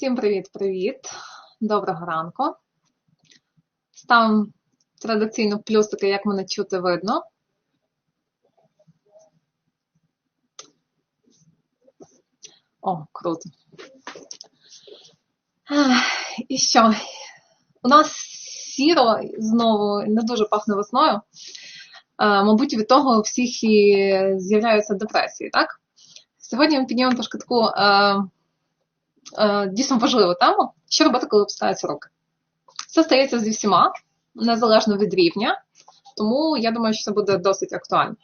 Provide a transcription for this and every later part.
Всім привіт-привіт! Доброго ранку. Ставимо традиційно плюсики, як мене чути видно. О, круто. І що? У нас сіро знову не дуже пахне весною. Е, Мабуть, від того у всіх і з'являються депресії, так? Сьогодні ми піднімемо трошки таку е, дійсно важливу тему, що робити, коли опускаються руки. Це стається зі всіма, незалежно від рівня, тому я думаю, що це буде досить актуально.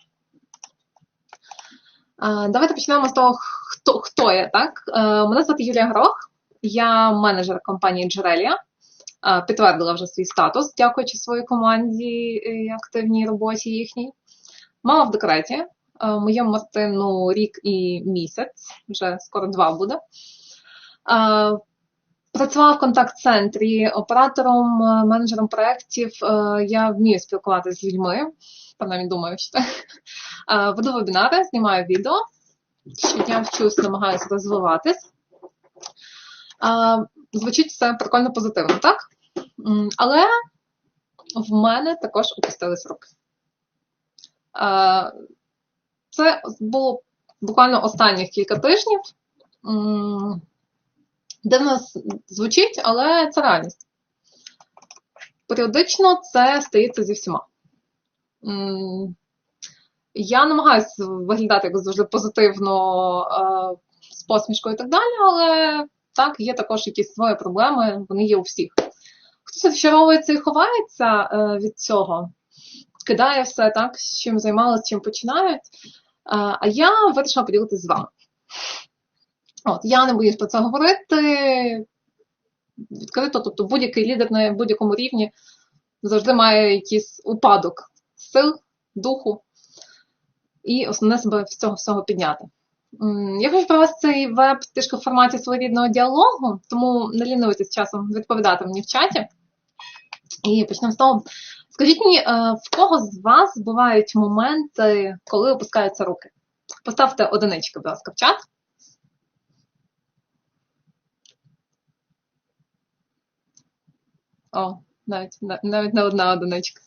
Е, Давайте почнемо з того, хто, хто я. Так? Е, Мене звати Юлія Грох, я менеджер компанії Джерелія. Е, Підтвердила вже свій статус, дякуючи своїй команді і активній роботі їхній. Мама в декреті. Е, Моєму Мартину рік і місяць, вже скоро два буде. Е, Працювала в контакт-центрі оператором, е, менеджером проєктів. Е, Я вмію спілкуватися з людьми, принаймні думаю, що так. Веду вебінари, знімаю відео. Щодня вчусь, намагаюся розвиватись. Е, Звучить все прикольно позитивно, так? Але в мене також опустились руки. Це було буквально останніх кілька тижнів. М, Дивно звучить, але це реальність. Періодично це стається зі всіма. Я намагаюся виглядати як завжди позитивно е, з посмішкою і так далі, але так, є також якісь свої проблеми, вони є у всіх. Хтось розчаровується і ховається е, від цього, кидає все так, з чим займалися, чим починають. Е, А я вирішила поділитися з вами. От, я не боюсь про це говорити. Відкрито, тобто будь-який лідер на будь-якому рівні завжди має якийсь упадок сил, духу і основне себе з цього всього підняти. Я хочу провести цей веб трішки в форматі своєрідного діалогу, тому не лінуйтесь часом відповідати мені в чаті. І почнемо з того. Скажіть мені, е, в кого з вас бувають моменти, коли опускаються руки? Поставте одинички, будь ласка, в чат. О, навіть, навіть не одна одиничка.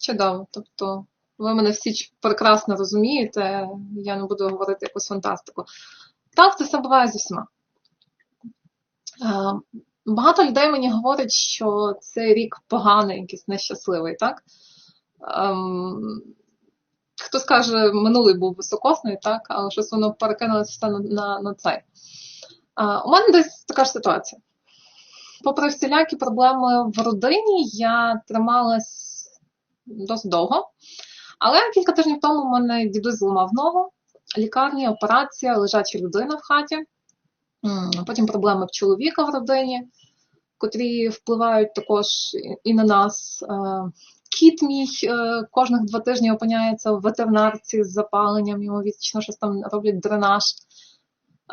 Чудово. Тобто, ви мене всі прекрасно розумієте, я не буду говорити якусь фантастику. Так, це все буває зі всіма. Е, Багато людей мені говорять, що цей рік поганий, якийсь нещасливий, так? Ем, Хто скаже, минулий був високосний, так, але щось воно перекинулося на, на, на цей. Е, У мене десь така ж ситуація. Попри всілякі проблеми в родині, я трималась досить довго. Але кілька тижнів тому в мене дідусь зламав ногу, лікарні, операція, лежача людина в хаті. Потім проблеми в чоловіка в родині, котрі впливають також і- на нас. Е, Кіт мій е, кожних два тижні опиняється в ветеринарці з запаленням, йому вічно щось там роблять дренаж.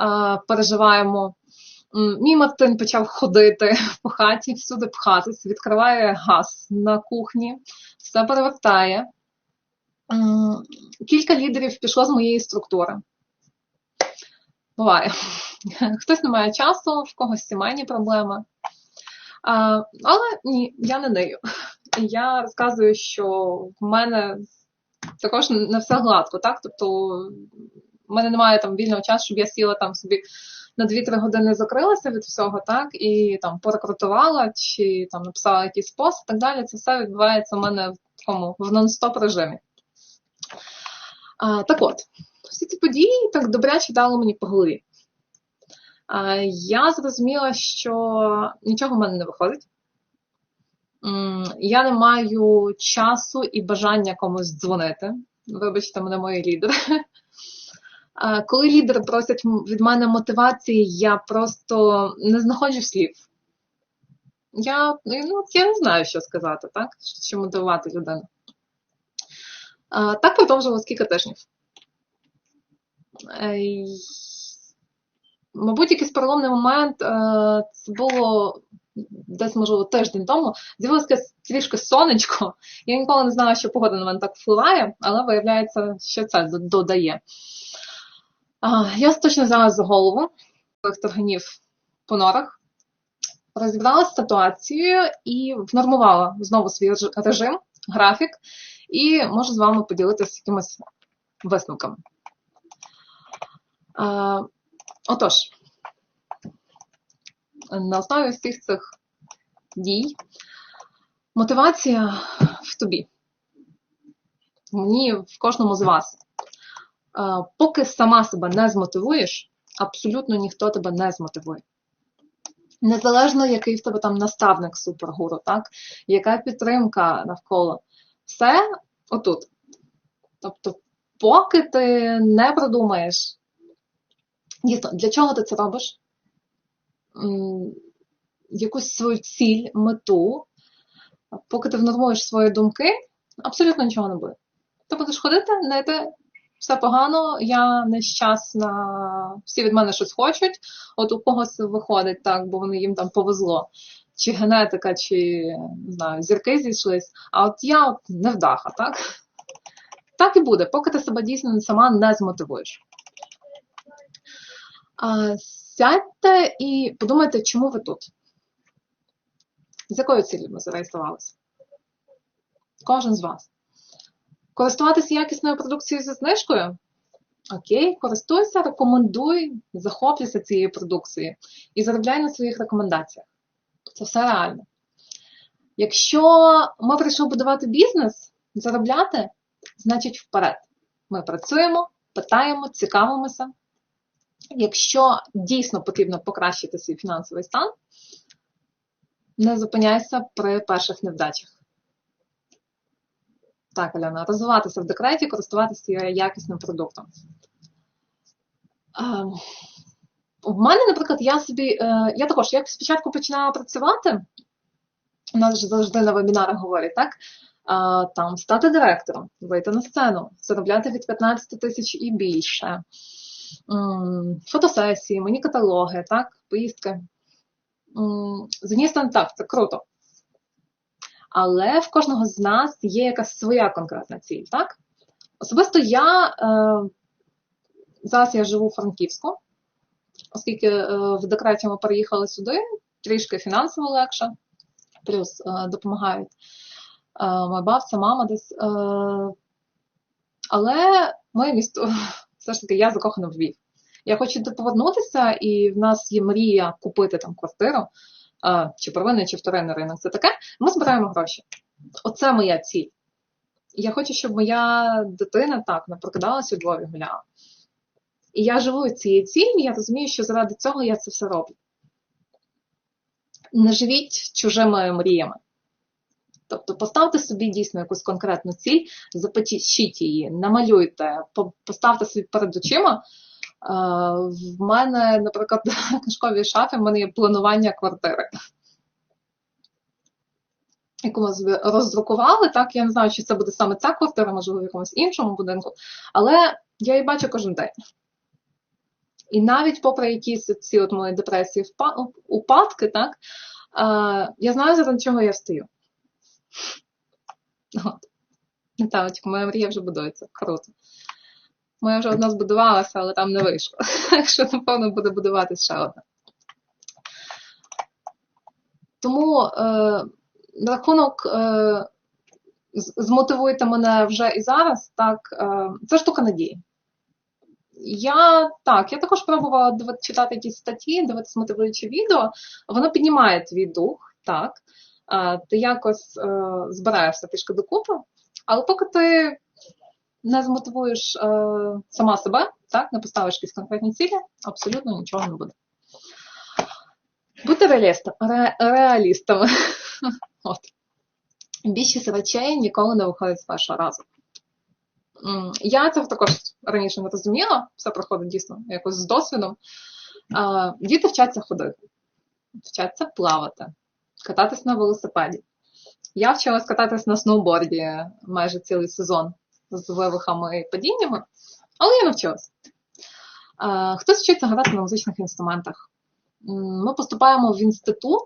Е, Переживаємо. Мій Мартин почав ходити по хаті, всюди пхатись, відкриває газ на кухні, все перевертає. Кілька лідерів пішло з моєї структури. Буває. Хтось не має часу, в когось сімейні проблеми. Але ні, я не нею. Я розказую, що в мене також не все гладко, так? Тобто в мене немає там вільного часу, щоб я сіла там собі на 2-3 години закрилася від всього, так, і там порекрутувала, чи там написала якийсь пост і так далі. Це все відбувається в мене в такому в нон-стоп режимі. А, так от, всі ці події так добряче дали мені по голові. А, я зрозуміла, що нічого в мене не виходить. Я не маю часу і бажання комусь дзвонити. Вибачте, мене мої лідери. Коли лідери просять від мене мотивації, я просто не знаходжу слів. Я, ну, я не знаю, що сказати, так? Що мотивувати людину. Так продовжилось кілька тижнів. Мабуть, якийсь переломний момент, е, це було десь, можливо, тиждень тому, з'явилося трішки сонечко. Я ніколи не знала, що погода на мене так впливає, але виявляється, що це додає. А, Я точно взяла за голову тарганів по норах, розібралася з ситуацією і внормувала знову свій режим, графік, і можу з вами поділитися якимись висновками. Отож, на основі всіх цих дій мотивація в тобі. Мені в кожному з вас. Поки сама себе не змотивуєш, абсолютно ніхто тебе не змотивує. Незалежно, який в тебе там наставник супергуру, так? яка підтримка навколо. Все отут. Тобто, поки ти не продумаєш, дійсно, для чого ти це робиш? Якусь свою ціль, мету, поки ти внормуєш свої думки, абсолютно нічого не буде. Ти будеш ходити, не все погано, я нещасна, всі від мене щось хочуть, от у когось виходить так, бо вони їм там повезло. Чи генетика, чи не знаю, зірки зійшлись, а от я от невдаха, так? Так і буде, поки ти себе дійсно сама не змотивуєш. А, Сядьте і подумайте, чому ви тут. З якою цілею ми зареєструвалися? Кожен з вас. Користуватися якісною продукцією зі знижкою? Окей, користуйся, рекомендуй, захоплюйся цією продукцією і заробляй на своїх рекомендаціях. Це все реально. Якщо ми прийшли будувати бізнес, заробляти, значить вперед. Ми працюємо, питаємо, цікавимося. Якщо дійсно потрібно покращити свій фінансовий стан, не зупиняйся при перших невдачах. Так, Альона, розвиватися в декреті, користуватися якісним продуктом. У мене, наприклад, я собі, е, я також, як спочатку починала працювати, у нас завжди на вебінарах говорять, так? Там стати директором, вийти на сцену, заробляти від 15 тисяч і більше, фотосесії, мені каталоги, так, поїздки. З однієї сторони, так, це круто. Але в кожного з нас є якась своя конкретна ціль, так? Особисто я е, зараз я живу у Франківську, оскільки е, в декреті ми переїхали сюди, трішки фінансово легше, плюс е, допомагають е, моя бабця, мама десь. Е, але моє місто, все ж таки, я закохана в Львів. Я хочу повернутися, і в нас є мрія купити там квартиру чи первинний, чи вторинний ринок, це таке, ми збираємо гроші. Оце моя ціль. Я хочу, щоб моя дитина так не прокидалася у Львові гуляла. І я живу цією ціллю, я розумію, що заради цього я це все роблю. Не живіть чужими мріями. Тобто поставте собі дійсно якусь конкретну ціль, запишіть її, намалюйте, поставте собі перед очима. В мене, наприклад, в книжковій шафі в мене є планування квартири. Яку ми роздрукували, так, я не знаю, чи це буде саме ця квартира, можливо, в якомусь іншому будинку, але я її бачу кожен день. І навіть попри якісь ці от мої депресії, упадки, так, я знаю, заради чого я встаю. От. Наталочка, моя мрія вже будується. Круто. Моя вже одна збудувалася, але там не вийшло. Якщо, напевно, буде будуватися ще одна. Тому е, на рахунок е, змотивуйте мене вже і зараз, так, е, це штука надії. Я так, я також пробувала читати якісь статті, дивитися мотивуючі відео, воно піднімає твій дух, так, е, ти якось е, збираєшся трішки докупи, але поки ти не змотивуєш е, сама себе, так, не поставиш якісь конкретні цілі, абсолютно нічого не буде. Будьте реалістами. Ре, реалістами. От. Більшість речей ніколи не виходить з першого разу. Я це також раніше не розуміла, все проходить дійсно якось з досвідом. Діти вчаться ходити, вчаться плавати, кататись на велосипеді. Я вчилась кататись на сноуборді майже цілий сезон з вивихами і падіннями, але я навчилась. Хтось вчиться грати на музичних інструментах. Ми поступаємо в інститут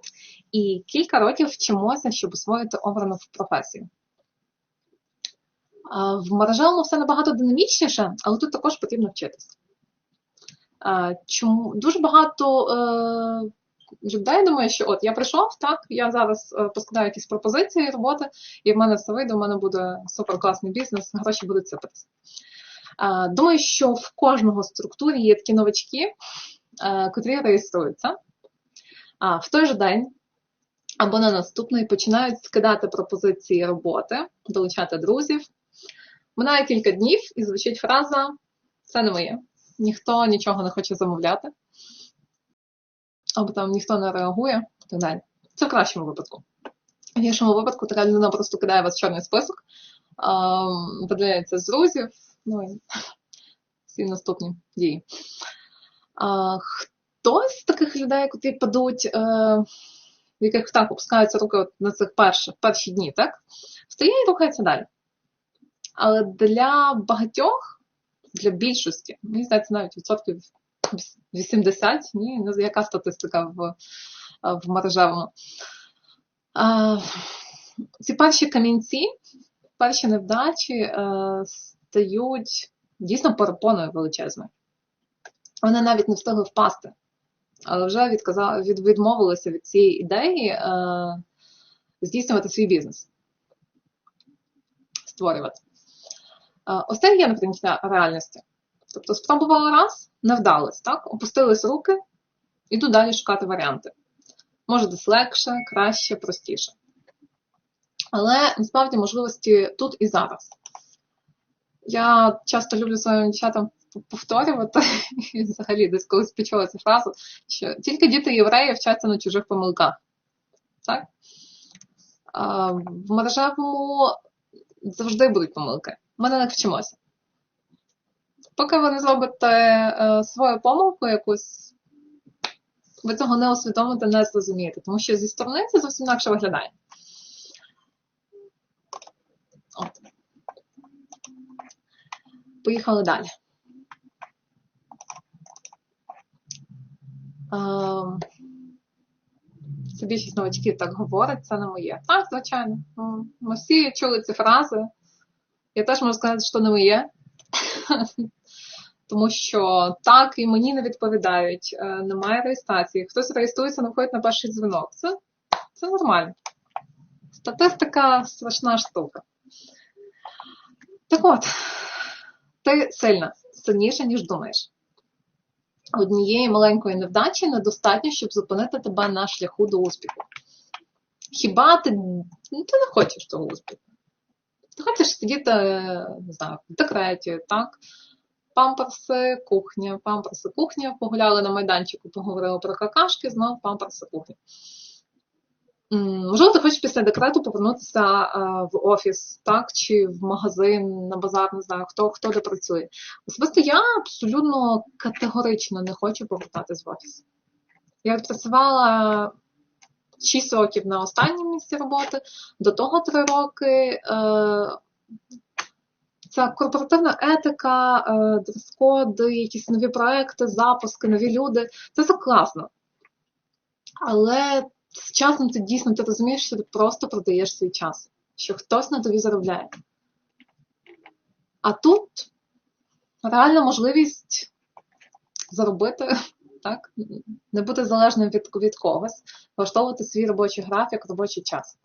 і кілька років вчимося, щоб освоїти обрану професію. В мережевому все набагато динамічніше, але тут також потрібно вчитися. Чому дуже багато е, людей думає, що от я прийшов, так, я зараз е, поскладаю якісь пропозиції роботи, і в мене все вийде, в мене буде суперкласний бізнес, гроші будуть сипатися. Е, Думаю, що в кожного структурі є такі новачки, е, котрі реєструються. А в той же день або на наступний починають скидати пропозиції роботи, долучати друзів. Минає кілька днів і звучить фраза це не моє. Ніхто нічого не хоче замовляти, або там ніхто не реагує і так далі. Це в кращому випадку. В іншому випадку така людина просто кидає вас в чорний список, видаляється з друзів, ну і всі наступні дії. А, Хтось з таких людей, які падуть, е, в яких так опускаються руки от на цих перших перші дні, так? Встає і рухається далі. Але для багатьох, для більшості, мені здається, навіть відсотків 80, ні, ну, яка статистика в, в мережевому. А, ці перші камінці, перші невдачі е, стають дійсно перепоною величезною. Вони навіть не встигли впасти, але вже відказали, від, відмовилися від цієї ідеї е, здійснювати свій бізнес, створювати. Е, ось це є неприйняття реальності. Тобто спробували раз, не вдалося, так? Опустились руки, іду далі шукати варіанти. Може десь легше, краще, простіше. Але насправді можливості тут і зараз. Я часто люблю своїм дівчатам повторювати, і взагалі десь колись почула цю фразу, що тільки діти євреї вчаться на чужих помилках. Так? В мережевому завжди будуть помилки. Ми на них вчимося. Поки ви не зробите е, свою помилку якусь, ви цього не усвідомите, не зрозумієте, тому що зі сторони це зовсім інакше виглядає. От. Поїхали далі. Ем, це більшість новачків так говорять, це не моє. Так, звичайно. Ми всі чули ці фрази. Я теж можу сказати, що не моє. Тому що так і мені не відповідають, е, немає реєстрації. Хтось реєструється, не входить на перший дзвінок. Це, це нормально. Статистика страшна штука. Так от, ти сильна, сильніша, ніж думаєш. Однієї маленької невдачі недостатньо, щоб зупинити тебе на шляху до успіху. Хіба ти, ну, ти не хочеш того успіху? Ти хочеш сидіти, не знаю, в декреті, так? Памперси, кухня, памперси, кухня. Погуляли на майданчику, поговорили про какашки, знову памперси, кухня. Можливо, ти хочеш після декрету повернутися в офіс, так, чи в магазин, на базар, не знаю, хто хто де працює. Особисто я абсолютно категорично не хочу повертатись в офіс. Я працювала 6 років на останньому місці роботи, до того 3 роки. Це корпоративна етика, дрес-коди, якісь нові проекти, запуски, нові люди. Це все класно. Але з часом ти дійсно ти розумієш, що ти просто продаєш свій час, що хтось на тобі заробляє. А тут реальна можливість заробити, так, не бути залежним від, від когось, влаштовувати свій робочий графік, робочий час.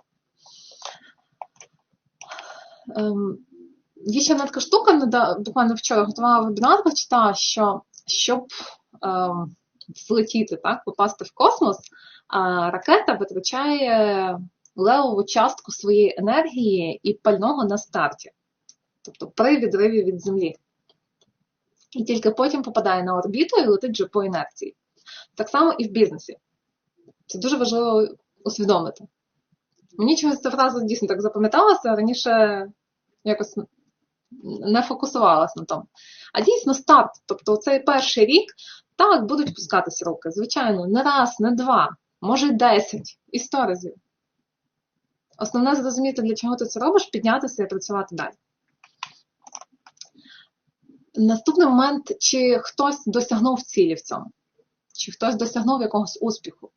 Ем, Є ще одна така штука, буквально вчора готувала вебінар, прочитала, що щоб ем, злетіти, так, попасти в космос, а ракета витрачає левову частку своєї енергії і пального на старті, тобто при відриві від Землі. І тільки потім попадає на орбіту і летить вже по інерції. Так само і в бізнесі. Це дуже важливо усвідомити. Мені чогось ця фраза дійсно так запам'яталася, раніше якось не фокусувалася на тому. А дійсно старт, тобто цей перший рік, так, будуть пускатися руки. Звичайно, не раз, не два, може десять, і сто разів. Основне зрозуміти, для чого ти це робиш, піднятися і працювати далі. Наступний момент, чи хтось досягнув цілі в цьому, чи хтось досягнув якогось успіху.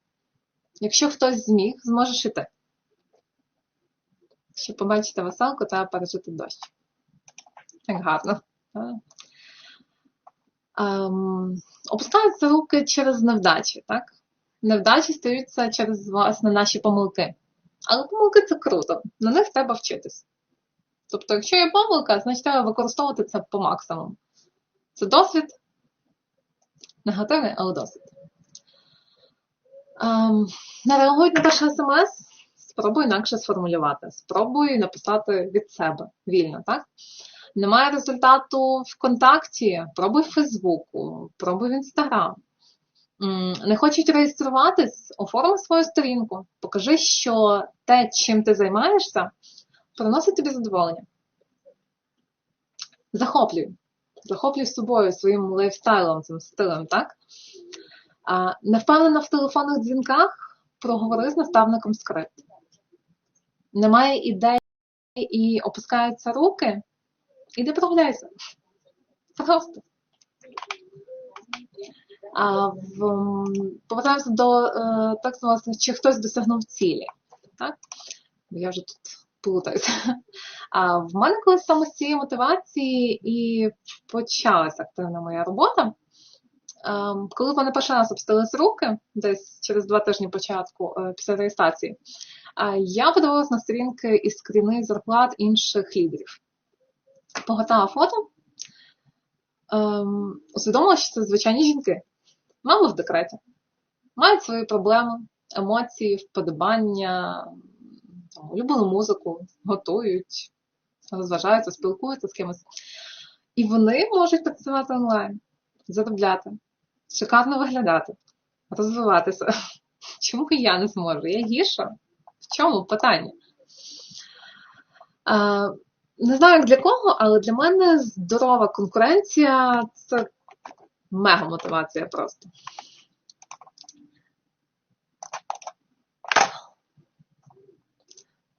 Якщо хтось зміг, зможеш і ти. Щоб побачити веселку, треба пережити дощ. Гарно. Ем, опускаються руки через невдачі, так? Невдачі стаються через власне наші помилки. Але помилки це круто, на них треба вчитись. Тобто, якщо є помилка, значить треба використовувати це по максимуму. Це досвід, негативний, але досвід. Ем, не реагують на перше смс, спробуй інакше сформулювати. Спробуй написати від себе вільно, так? Немає результату ВКонтакті, пробуй в Фейсбуку, пробуй в Інстаграм. Не хочуть реєструватись, оформи свою сторінку, покажи, що те, чим ти займаєшся, приносить тобі задоволення. Захоплюй. Захоплюй собою своїм лайфстайлом, цим стилем, так? Не впевнена в телефонних дзвінках, проговори з наставником скрипт. Немає ідей і опускаються руки, іди прогуляйся. Просто. А, в, Повертаємося до е, так власне, чи хтось досягнув цілі. Так? Я вже тут плутаюся. А в мене колись саме з цієї мотивації і почалася активна моя робота. Ем, коли в мене перший раз обстились руки, десь через два тижні початку е, після реєстрації, я подивилась на сторінки із скріни зарплат інших лідерів. Погортала фото, ем, усвідомила, що це звичайні жінки. Мало в декреті. Мають свої проблеми, емоції, вподобання, там, улюблену музику, готують, розважаються, спілкуються з кимось. І вони можуть працювати онлайн, заробляти, шикарно виглядати, розвиватися. Чому я не зможу? Я гірша? В чому питання? Не знаю, як для кого, але для мене здорова конкуренція це мега мотивація просто.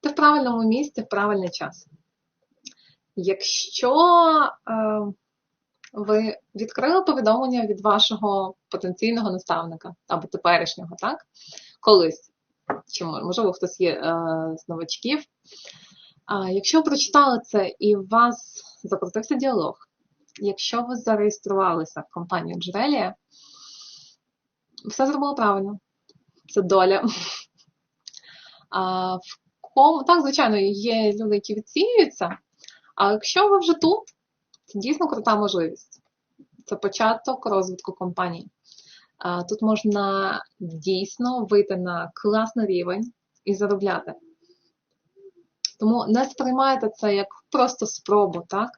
Ти в правильному місці в правильний час. Якщо е, ви відкрили повідомлення від вашого потенційного наставника або теперішнього, так? Колись, чи можливо хтось є е, з новачків. Якщо ви прочитали це і у вас закрутився діалог, якщо ви зареєструвалися в компанію Джерелія, все зробило правильно. Це доля. А, в кому, Так, звичайно, є люди, які відсіюються, а якщо ви вже тут, це дійсно крута можливість. Це початок розвитку компанії. Тут можна дійсно вийти на класний рівень і заробляти. Тому не сприймайте це як просто спробу, так?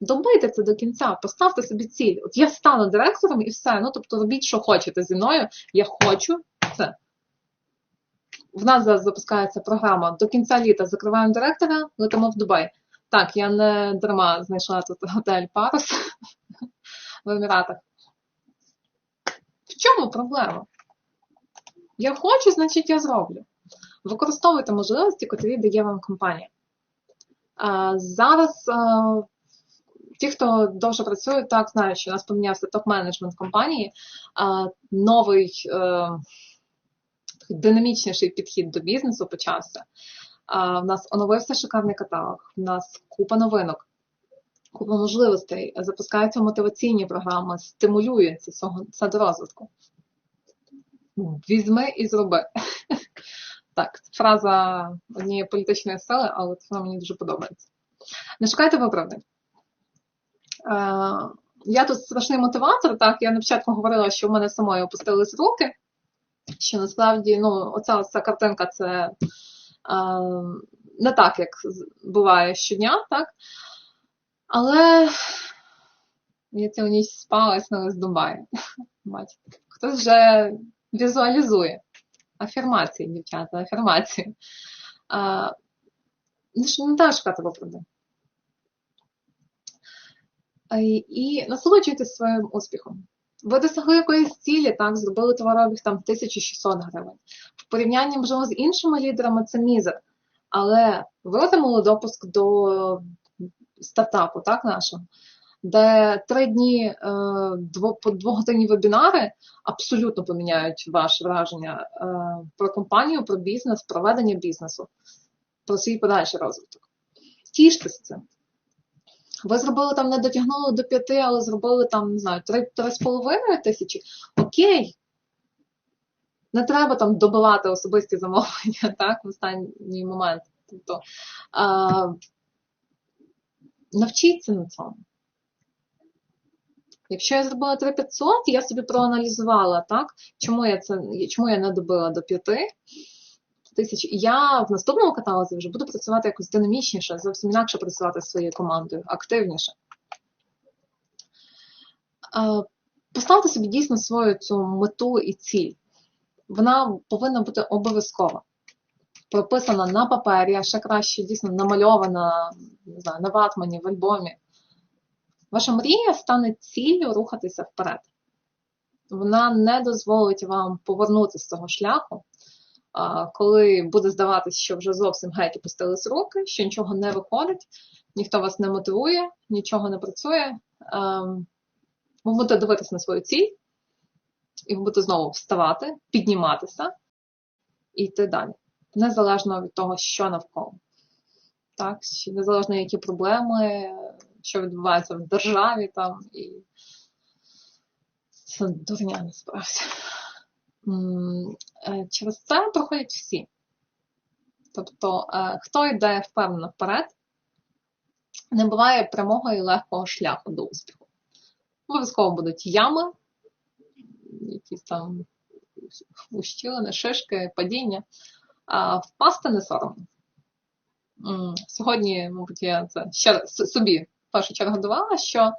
Добийте це до кінця, поставте собі ціль. От я стану директором і все. Ну, тобто робіть, що хочете зі мною. Я хочу це. В нас зараз запускається програма до кінця літа закриваємо директора, летимо в Дубай. Так, я не дарма знайшла тут готель Парус в Еміратах. В чому проблема? Я хочу, значить я зроблю. Використовуйте можливості, котрі дає вам компанія. Зараз ті, хто довше працює, так знають, що у нас помінявся топ-менеджмент компанії, новий е, динамічніший підхід до бізнесу почався. У нас оновився шикарний каталог, у нас купа новинок, купа можливостей, запускаються мотиваційні програми, стимулюється це розвитку. Візьми і зроби. Так, фраза однієї політичної сили, але вона мені дуже подобається. Не шукайте виправдань. Е, я тут страшний мотиватор, так, я на початку говорила, що в мене самої опустились руки, що насправді ну, оця, оця картинка це е, не так, як буває щодня, так? Але я цілу ніч спала снилась з Дубаї. Бачите, хтось вже візуалізує. Афірмації, дівчата, афірмації. А, ну, Не треба шукати виправдань. І насолоджуйтесь своїм успіхом. Ви досягли якоїсь цілі, так, зробили товаробіг там 1600 гривень. В порівнянні, можливо, з іншими лідерами це мізер. Але ви отримали допуск до стартапу, так, нашого, де три дні е, двогодинні вебінари абсолютно поміняють ваше враження е, про компанію, про бізнес, проведення бізнесу, про свій подальший розвиток. Тіштеся цим. Ви зробили там, не дотягнули до п'яти, але зробили там, не знаю, три, з половиною тисячі. Окей. Не треба там добивати особисті замовлення, так, в останній момент. Тобто а, навчіться на цьому. Якщо я зробила 3500, я собі проаналізувала, так, чому я це, чому я не добила до 5 тисяч. Я в наступному каталозі вже буду працювати якось динамічніше, зовсім інакше працювати своєю командою, активніше. Поставте собі дійсно свою цю мету і ціль. Вона повинна бути обов'язкова. Прописана на папері, а ще краще дійсно намальована не знаю, на ватмані, в альбомі. Ваша мрія стане ціллю рухатися вперед. Вона не дозволить вам повернутися з цього шляху, коли буде здаватися, що вже зовсім геть опустились руки, що нічого не виходить, ніхто вас не мотивує, нічого не працює. Ем, ви будете дивитися на свою ціль, і ви будете знову вставати, підніматися і йти далі. Незалежно від того, що навколо. Так, Незалежно які проблеми, що відбувається в державі там і це дурня насправді. Е, через це проходять всі. Тобто, е, хто йде впевнено вперед, не буває прямого і легкого шляху до успіху. Обов'язково будуть ями, якісь там ущілини, шишки, падіння, а впасти не соромно. Сьогодні, мабуть, я це ще собі першу чергу давала, що е,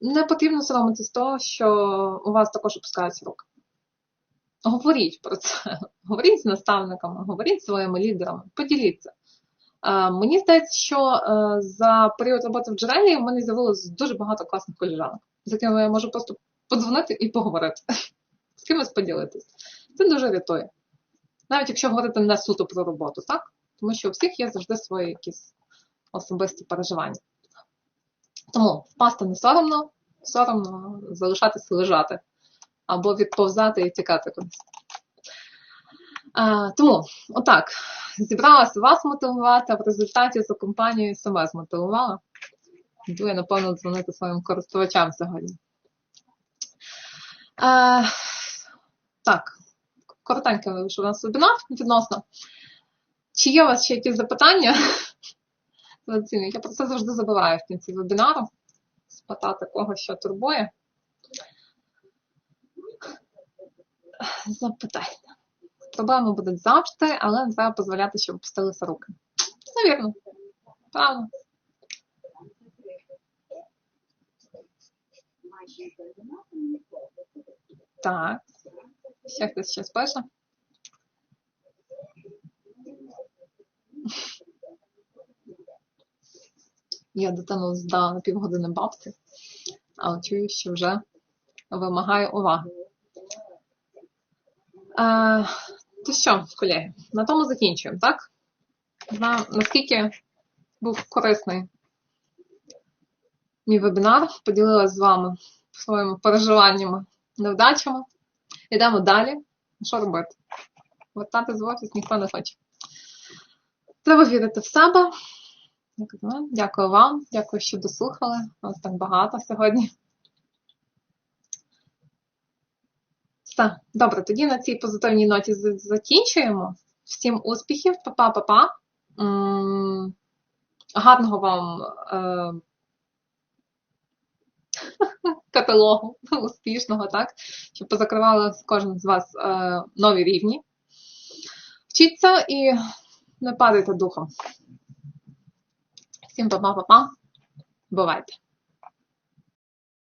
не потрібно соромитися з того, що у вас також опускаються руки. Говоріть про це, говоріть з наставниками, говоріть з своїми лідерами, поділіться. Е, мені здається, що е, за період роботи в джерелі в мене з'явилось дуже багато класних коліжанок, з якими я можу просто подзвонити і поговорити, з кимось поділитись. Це дуже рятує. Навіть якщо говорити не суто про роботу, так? Тому що у всіх є завжди свої якісь особисті переживання. Тому впасти не соромно, соромно залишатися лежати або відповзати і тікати кудись. Тому, отак, зібралася вас мотивувати, а в результаті за компанією себе змотивувала. Йду напевно, дзвонити своїм користувачам сьогодні. А, Так, коротенько вийшов у нас вебінар відносно. Чи є у вас ще якісь запитання? Я про це завжди забуваю в кінці вебінару. Спитати кого що турбує. Запитайте. Проблеми будуть завжди, але не треба дозволяти, щоб опустилися руки. Це вірно. Правильно. Так. Ще хтось щось пише. Я дитину здала на півгодини бабці, але чую, що вже вимагає уваги. А, то що, колеги, на тому закінчуємо, так? Знаю, наскільки був корисний мій вебінар, поділилася з вами своїми переживаннями, невдачами. Йдемо далі. Що робити? Вертати з офіс ніхто не хоче. Треба вірити в себе. Дякую вам, дякую, що дослухали. Вас так багато сьогодні. Все, добре, тоді на цій позитивній ноті закінчуємо. Всім успіхів, па-па-па-па. Гарного вам е каталогу успішного, так? Щоб позакривали кожен з вас е нові рівні. Вчіться і не падайте духом. Всім па-па-па-па. Бувайте!